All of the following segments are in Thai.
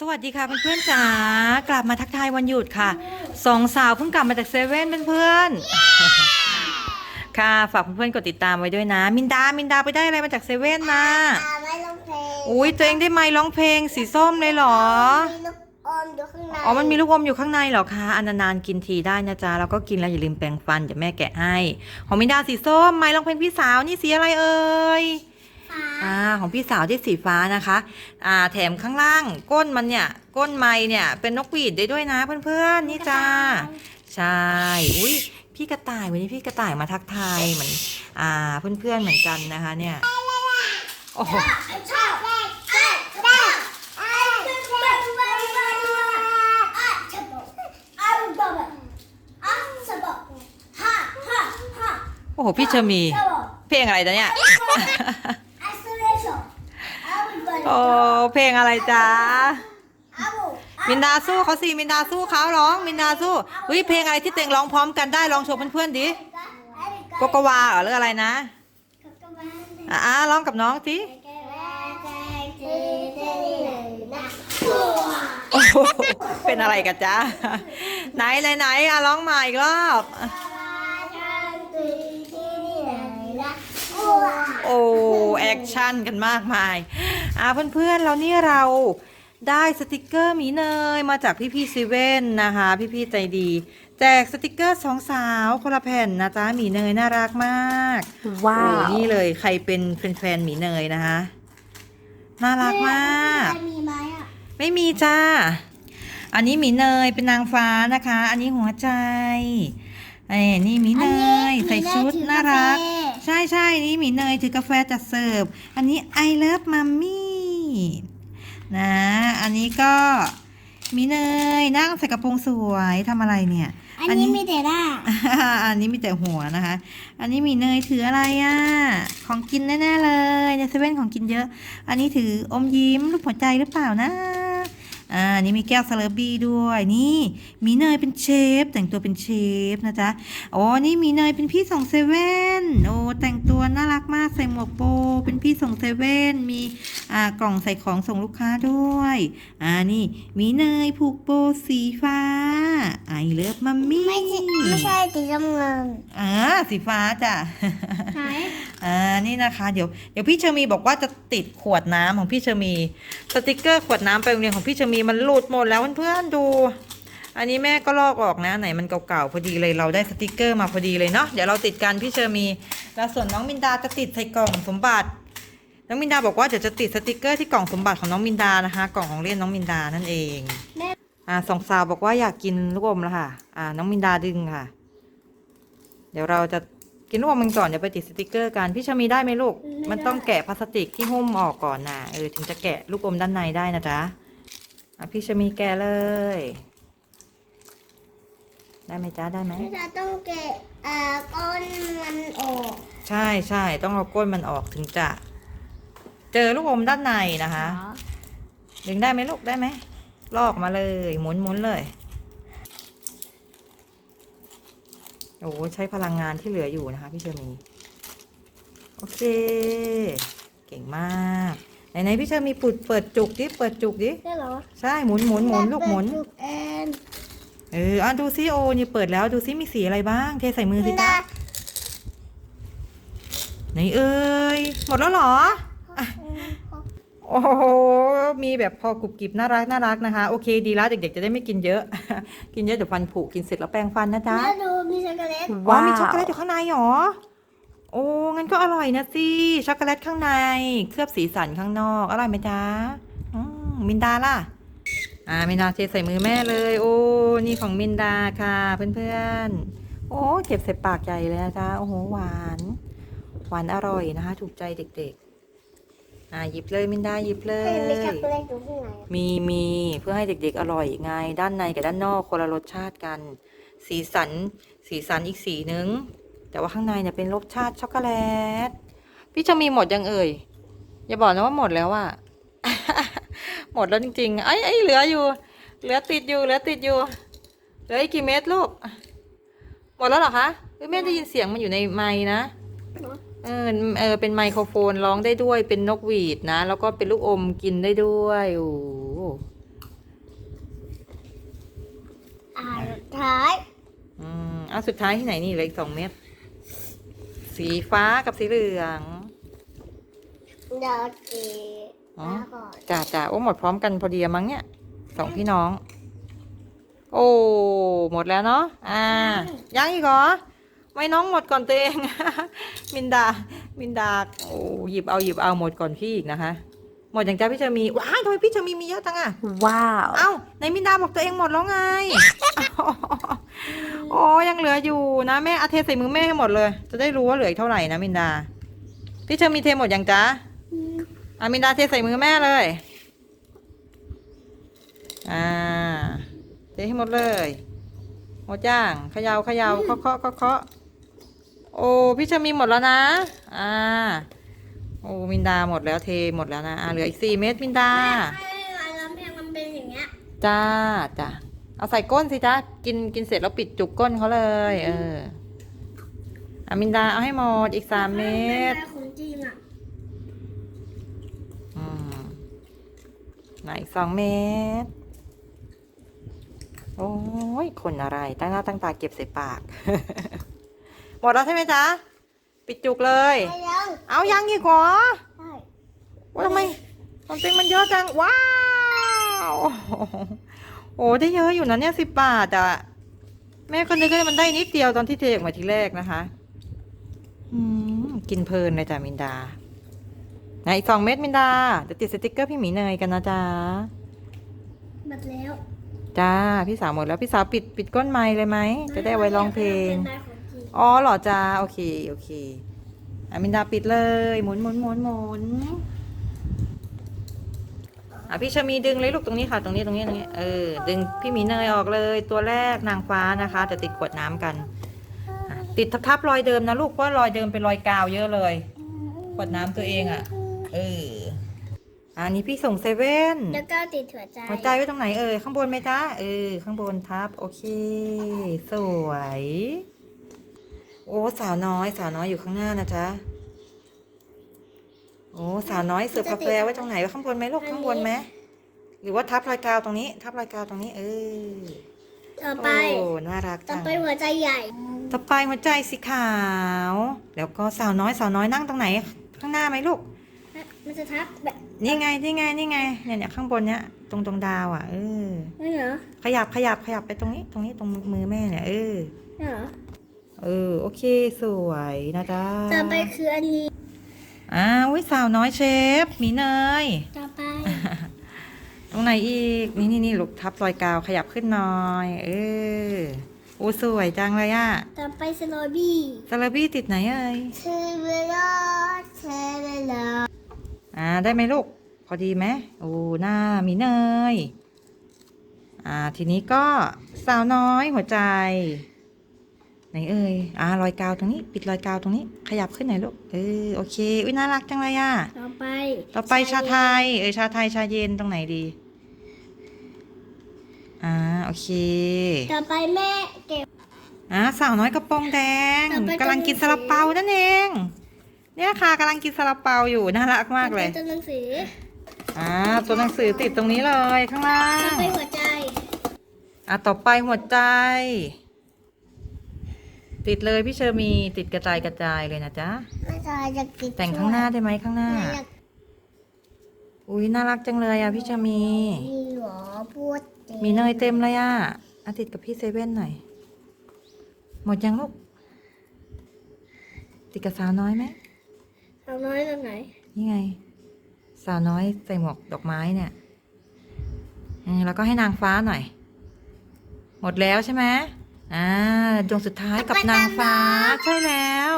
สวัสดีค่ะเพื่อนๆจ๋ากลับมาทักทายวันหยุดค่ะสองสาวเพิ่งกลับมาจากเซเว่นเพื่อนๆค่ะฝากเพื่อนๆกดติดตามไว้ด้วยนะ มินดามินดาไปได้อะไรมาจากเซเว่นนะอ่าไม่ลงเพลงอุ้ยตัวเองได้ไมค์ร้องเพลงสีส้มเลยเหรอมีลูกอมอยู่ข้างในอ๋อมันมีลูกอมอยู่ข้างในเหรอคะอันนานๆกินทีได้นะจ๊ะแล้วก็กินแล้วอย่าลืมแปรงฟันเดี๋ยวแม่แกะให้ของมินดาสีส้มไมค์ร้องเพลงพี่สาวนี่สีอะไรเอ่ย ฟ้าอ่าของพี่สาวที่สีฟ้านะคะอ่าแถมข้างล่างก้นมันเนี่ย ก้นไม้เนี่ยเป็นนกหวีดได้ด้วยนะเพื่อนๆนี่จ้า ใช่ อุ้ยพี่กระต่ายวันนี้พี่กระต่ายมาทักทายเหมือนอ่าเพื่อนๆเหมือนกันนะคะเนี่ยโอ้โหชอบแรกแรกแรกอ่าชอบแรกแรกแรกอ่าชอบอ่าชอบอ่าชอบฮ่าฮ่าฮ่าโอ้โหพี่เชอร์มีชอบเพลงอะไรจ๊ะเนี่ย อ่าสุดเลชอ่าบุบ โอ้เพลงอะไรจ๊ะอ่ามินดาสู้เขาสิมินดาสู้เขาร้องมินดาสู้อุ้ยเพลงอะไรที่เต็งร้องพร้อมกันได้ลองโชว์เพื่อนๆดิโกโกวาเหรอหรืออะไรนะอะอะร้องกับน้องสิเป็นอะไรกันจ๊ะไหนไหนไหนอะร้องใหม่อีกรอบโอ้แอคชั่นกันมากมาย อะเพื่อนๆแล้วนี่เราได้สติกเกอร์หมีเนยมาจากพี่พี่ซีเว่นนะคะพี่พี่ๆใจดี แจกสติกเกอร์สองสาวคนละแผ่นนะจ๊ะหมีเนยน่ารักมากว้าโอ้วนี่เลยใครเป็นแฟนๆหมีเนยนะคะน่ารักมากมีไหมอะไม่มีจ้าอันนี้หมีเนยเป็นนางฟ้านะคะ อันนี้หัวใจไอ้นี่หมีเนยใส่ชุดน่ารัก ใช่ใช่นี่หมีเนยถือกาแฟจัดเสิร์ฟ อันนี้ I love mommy นะ อันนี้ก็หมีเนยนั่งใส่กระโปรงสวยทำอะไรเนี่ย อันนี้มีแต่หน้าอันนี้มีแต่หัวนะคะ อันนี้มีเนยถืออะไรอะ่ะ ของกินแน่ๆเลยในเซเว่นของกินเยอะ อันนี้ถืออมยิ้มรูปหัวใจหรือเปล่านะ อ่านี่มีแก้วซาลาบี้ด้วย นี่มีเนยเป็นเชฟ แต่งตัวเป็นเชฟนะจ๊ะโอ้นี่มีเนยเป็นพี่ส่งเซเว่นโอ้แต่งตัวน่ารักมากใส่หมวกโปเป็นพี่ส่งเซเว่นมีอ่ากล่องใส่ของส่งลูกค้าด้วยอ่านี่มีเนยผูกโบสีฟ้าไอเลิฟมัมมี่ไม่ใช่ไม่ใช่สีน้ำเงินอ่าสีฟ้าจ้ะไหนอ่านี่นะคะเดี๋ยวเดี๋ยวพี่เชอร์มีบอกว่าจะติดขวดน้ำของพี่เชอร์มีสติกเกอร์ขวดน้ำไปโรงเรียนของพี่เชอร์มีมันหลุดหมดแล้วเพื่อนๆดู อันนี้แม่ก็ลอกออกนะ ไหนมันเก่าๆพอดีเลยเราได้สติกเกอร์มาพอดีเลยเนาะเดี๋ยวเราติดกันพี่เชอร์มี แล้วส่วนน้องมินดาจะติดใส่กล่องสมบัติ น้องมินดาบอกว่าเดี๋ยวจะติดสติกเกอร์ที่กล่องสมบัติของน้องมินดานะคะ กล่องของเล่นน้องมินดานั่นเองแม่อ่าสองสาวบอกว่าอยากกินลูกอมแล้วค่ะ อ่า น้องมินดาดึงค่ะ เดี๋ยวเราจะกินลูกอมมันก่อนเดี๋ยวไปติดสติกเกอร์กันพี่ชามีได้ไหมลูก มันต้องแกะพลาสติกที่หุ้มออกก่อนนะเออถึงจะแกะลูกอมด้านในได้นะจ๊ะ พี่ชามีแกะเลย ได้ไหมจ๊ะได้ไหมเราต้องแกะเอ่อก้นมันออก ใช่ใช่ต้องเอาก้นมันออกถึงจะ เจอลูกอมด้านในนะคะ ดึงได้ไหมลูกได้ไหม ลอกมาเลย หมุนหมุนเลยโอ้ใช้พลังงานที่เหลืออยู่นะคะ พี่เชอร์มี โอเค เก่งมาก ไหนๆพี่เชอร์มีปุดเปิดจุกดิเปิดจุกดิได้เหรอใช่หมุนหมุนหมุนลูกหมุนจุกแอนเอออะดูซิโอนี่เปิดแล้วดูซิมีสีอะไรบ้าง เทใส่มือสิจ๊ะไหนเอ่ยหมดแล้วเหรอโอ้โหมีแบบพอกรุบกริบน่ารักน่ารักนะคะ โอเคดีแล้วเด็กๆจะได้ไม่กินเยอะ กินเยอะเดี๋ยวฟันผุกินเสร็จแล้วแปรงฟันนะจ๊ะแล้วดูมีช็อกโกแลตว้ามีช็อกโกแลตอยู่ข้างในเหรอโอ้งั้นก็อร่อยนะสิ ช็อกโกแลตข้างใน เคลือบสีสันข้างนอก อร่อยไหมจ๊ะอืมมินดาล่ะ อ่ามินดาเทใส่มือแม่เลย โอ้ นี่ของมินดาค่ะ เพื่อนๆ โอ้เก็บใส่ปากใหญ่เลยนะจ๊ะ โอ้โหหวาน หวานอร่อยนะคะ ถูกใจเด็กๆ อ่าหยิบเลยมินดาหยิบเลเห็นมีช็อกยโกแลตอยู่ข้างในมีมีเพื่อให้เด็กๆ อร่อยไง ด้านในกับด้านนอกคนละรสชาติกัน สีสัน สีสันอีกสีนึง แต่ว่าข้างในเนี่ยเป็นรสชาติช็อกโกแลต พี่จะมีหมดยังเอ่ย อย่าบอกนะว่าหมดแล้วอะหมดแล้วจริงๆไอ้ไอ้เหลืออยู่ เหลือติดอยู่ เหลือติดอยู่ เหลืออีกกี่เม็ดลูก หมดแล้วหรอคะแม่ได้ยินเสียงมันอยู่ในไม้นะเออเออเป็นไมโครโฟนร้องได้ด้วยเป็นนกหวีดนะ แล้วก็เป็นลูกอมกินได้ด้วยโอ้อ่าสุดท้าย อืมเอาสุดท้ายที่ไหนนี่เหลืออีกสองเม็ด สีฟ้ากับสีเหลืองเดี๋ยวจีอ๋อแล้วก่อนจ่าจ่าโอ้หมดพร้อมกันพอดีอะมั้งเนี่ยสองพี่น้อง โอ้หมดแล้วเนาะอ่ายังอีกเหรอไม่น้องหมดก่อนตัวเองมินดามินดาโอ้หยิบเอาหยิบเอาหมดก่อนพี่อีกนะคะ หมดอย่างจ้าพี่เชอมีว้ายทำไมพี่เชอมีมีเยอะจังอะว้าว เอ้าในมินดาบอกตัวเองหมดแล้วไง โอ้ยังเหลืออยู่นะแม่เอาเทใส่มือแม่ให้หมดเลย จะได้รู้ว่าเหลืออีกเท่าไหร่นะมินดา พี่เชอมีเทหมดยังจ๊ะอะมินดาเทใส่มือแม่เลย อ่า เทให้หมดเลยหมดย่างเขยาวขยาวเคาะเคาะเคาะเคาะโอ้พี่เชอมีหมดแล้วนะ อ่าโอ้มินดาหมดแล้วเทหมดแล้วนะอ่าเหลืออีกสี่เม็ดมินดาให้แล้วแม่มันเป็นอย่างเงี้ยจ้าจ้าเอาใส่ก้นสิจ้ากินกินเสร็จแล้วปิดจุกก้นเขาเลย เอออามินดาเอาให้หมดอีกสามเม็ดแม่ของจริงอะอืมไหนอีกสองเม็ดโอ้ยคนอะไร ตั้งหน้าตั้งตาเก็บใส่ปาก หมดแล้วใช่ไหมจ๊ะ ปิดจุกเลย ไปยังเอายังอีกเหรอใช่ว่าทำไมความจริงมันเยอะจัง ว้าว โอ้ได้เยอะอยู่นะเนี่ยสิบบาทอะแม่ก็นึกว่ามันได้นิดเดียวตอนที่เทออกมาทีแรกนะคะ อืม กินเพลินเลยจ้ะมินดา ไหนอีกสองเม็ดมินดาเดี๋ยวติดสติกเกอร์พี่หมีเนยกันนะจ๊ะ หมดแล้วจ้า พี่สาวหมดแล้วพี่สาวปิดปิดก้นไม้เลยไหม จะได้เอาไว้ร้องเพลงเป็นไม้ของจริง อ๋อเหรอจ้าโอเคโอเคอามินดาปิดเลยหมุนหมุนหมุนหมุนอะพี่ชะมีดึงเลยลูกตรงนี้ค่ะ ตรงนี้ตรงนี้ตรงนี้เออดึงพี่หมีเนยออกเลย ตัวแรกนางฟ้านะคะจะติดขวดน้ำกันอะติดทับทับๆรอยเดิมนะลูกเพราะรอยเดิมเป็นรอยกาวเยอะเลยขวดน้ำตัวเองอะเอออันนี้พี่ส่งเซเว่นแล้วก็ติดหัวใจหัวใจไว้ตรงไหนเอ่ยข้างบนไหมจ๊ะเออข้างบนทับโอเค สวย โอ้สาวน้อยสาวน้อยอยู่ข้างหน้านะจ๊ะโอ้สาวน้อยเสิร์ฟกาแฟไว้ตรงไหนไว้ข้างบนไหมลูกข้างบนไหมหรือว่าทับรอยกาวตรงนี้ ทับรอยกาวตรงนี้ เออต่อไปโอ้น่ารักต่อจังไปหัวใจใหญ่ ต่อไปหัวใจสีขาว แล้วก็สาวน้อยสาวน้อยนั่งตรงไหน ข้างหน้าไหมลูกมันจะทับแบบนี่ไงนี่ไงนี่ไงเนี่ยเนี่ยข้างบนเนี้ยตรงตรงดาวอะเออนี่เหรอขยับขยับขยับไปตรงนี้ ตรงนี้ตรงมือแม่เนี่ยเออนี่เหรอ เออ โอเค สวยนะจ๊ะต่อไปคืออันนี้อ้าวอุ๊ยสาวน้อยเชฟหมีเนย ต่อไป ตรงไหนอีก นี่นี่นี่ลูกทับรอยกาวขยับขึ้นหน่อย เออโอ้สวยจังเลยอะต่อไปสโลบี้ซาลาบี้ติดไหนเอ่ยเทเวลาเทเวลาอ่า ได้ไหมลูก พอดีไหมโอ้หน้าหมีเนย อ่า ทีนี้ก็สาวน้อยหัวใจ ไหนเอ่ยอ่ารอยกาวตรงนี้ ปิดรอยกาวตรงนี้ ขยับขึ้นหน่อยลูกเออโอเคอุ้ยน่ารักจังเลยอะต่อไป ต่อไปชาไทยเออชาไทยชาเย็นตรงไหนดีอ่าโอเค ต่อไปแม่เก็บอ่าสาวน้อยกระโปรงแดงต่อไปกำลังกินซาลาเปานั่นเอง เนี่ยค่ะกำลังกินซาลาเปาอยู่น่ารักมากเลยต่อไปตัวหนังสืออ่าตัวหนังสือติดตรงนี้เลยข้างล่าต่องไปหัวใจอะต่อไปหัวใจ ติดเลยพี่เชอร์มีติดกระจายกระจายเลยนะจ๊ะแม่จอยจะติดแต่งข้างหน้าได้ไหมข้างหน้าแม่อยากอุ้ยน่ารักจังเลยอะพี่เชอร์มี มีหรอพูดจริงมีเนยเต็มเลยอะอาติดกับพี่เซเว่นหน่อย หมดยังลูก ติดกับสาวน้อยไหมเอาน้อยตรงไหนนี่ไง สาวน้อยใส่หมวกดอกไม้เนี่ยเออแล้วก็ให้นางฟ้าหน่อย หมดแล้วใช่ไหม อ่าดวงสุดท้ายกับนางฟ้าใช่แล้ว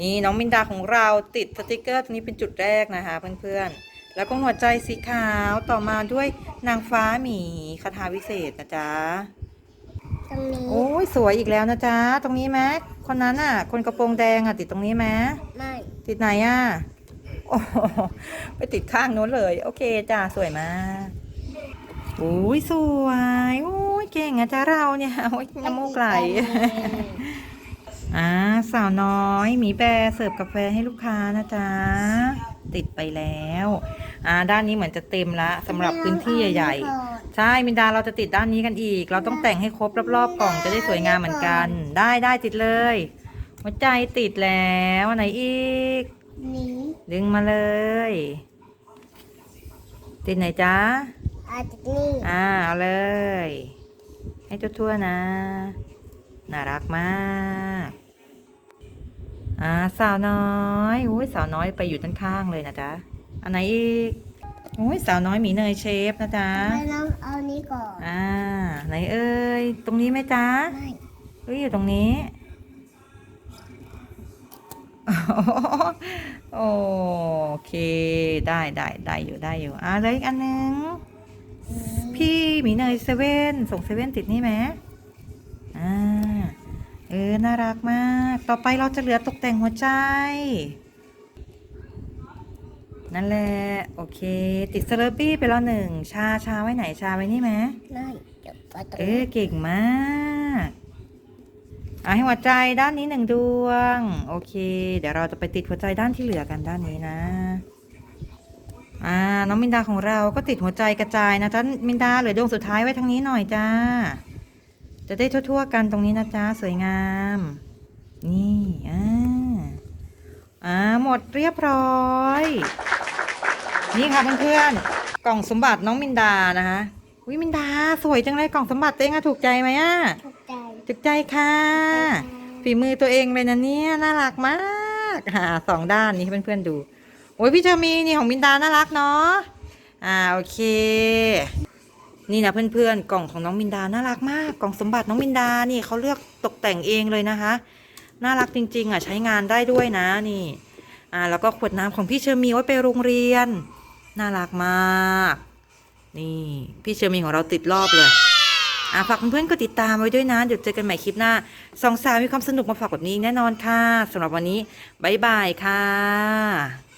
นี่น้องมินดาของเราติดสติกเกอร์ตรงนี้เป็นจุดแรกนะคะเพื่อนๆ แล้วก็หัวใจสีขาวต่อมาด้วยนางฟ้าหมีคาถาวิเศษนะจ๊ะตรงนี้โอ้ยสวยอีกแล้วนะจ๊ะตรงนี้ไหมคนนั้นอะ คนกระโปรงแดงอะติดตรงนี้ไหมไม่ติดไหนอะโอ้โหไปติดข้างนู้นเลย โอเคจ้าสวยมาก โอ้ยสวยโอ้ยเก่งอะจ้าเราเนี่ยโอ้ยน้ำมูกไหลอ่าสาวน้อยหมีแบร์เสิร์ฟกาแฟให้ลูกค้านะจ๊ะติดไปแล้วอ่าด้านนี้เหมือนจะเต็มละสำหรับพื้นที่ใหญ่ๆ ใช่มินดาเราจะติดด้านนี้กันอีก เราต้องแต่งให้ครบรอบๆกล่องจะได้สวยงามเหมือนกัน ได้ได้ติดเลยหัวใจติดแล้วอันไหนอีกนี้ดึงมาเลย ติดไหนจ๊ะ อาจจะนี่อ่าเอาเลย ให้ทั่วๆนะ น่ารักมาก อ่าสาวน้อยอุ้ยสาวน้อยไปอยู่ด้านข้างเลยนะจ๊ะ อันไหนอีกอุ้ยสาวน้อยหมีเนยเชฟนะจ๊ะไม่ต้องเอานี้ก่อนอ่า ไหนเอ่ย ตรงนี้ไหมจ๊ะไม่เฮ้ยอยู่ตรงนี้ โอเค ได้ได้ได้อยู่ได้อยู่ อ่าเหลยอีกอันหนึง พี่หมีเนยเซเว่นส่งเซเว่นติดนี่ไหมอ่าเออ น่ารักมาก ต่อไปเราจะเหลือตกแต่งหัวใจ นั่นแหละ โอเค ติดสเลอร์ปี้ไปแล้วหนึ่ง ชาชาไว้ไหนชาไว้นี่ไหมไม่เดี๋ยวไปตรงเออ เก่งมากอะให้หัวใจด้านนี้หนึ่งดวง โอเค เดี๋ยวเราจะไปติดหัวใจด้านที่เหลือกันด้านนี้นะ อ่า น้องมินดาของเราก็ติดหัวใจกระจายนะจ๊ะมินดาเหลือดวงสุดท้ายไว้ทางนี้หน่อยจ้า จะได้ทั่วๆกันตรงนี้นะจ๊ะสวยงาม นี่อ่าอ่าหมดเรียบร้อย นี่ค่ะเพื่อนๆกล่องสมบัติน้องมินดานะคะวิมินดาสวยจังเลยกล่องสมบัติตัวเองอะถูกใจไหมอะถูกใจถูกใจค่ะ ฝีมือตัวเองเลยนะเนี่ยน่ารักมากหาสองด้านนี้ให้เพื่อนๆดูโอ้ยพี่เชอมีนี่ของมินดาน่ารักเนาะอ่าโอเค นี่นะเพื่อนๆกล่องของน้องมินดาน่ารักมากกล่องสมบัติน้องมินดานี่เขาเลือกตกแต่งเองเลยนะคะ น่ารักจริง ๆ อะใช้งานได้ด้วยนะนี่อ่าแล้วก็ขวดน้ำของพี่เชอมีไว้ไปโรงเรียน น่ารักมาก นี่ พี่เชอมีของเราติดรอบเลยอ่าฝากเพื่อนๆก็ติดตามไว้ด้วยนะ เดี๋ยวเจอกันใหม่คลิปหน้าสองสาวมีความสนุกมาฝากแบบนี้แน่นอนค่ะสำหรับวันนี้บ๊ายบายค่ะ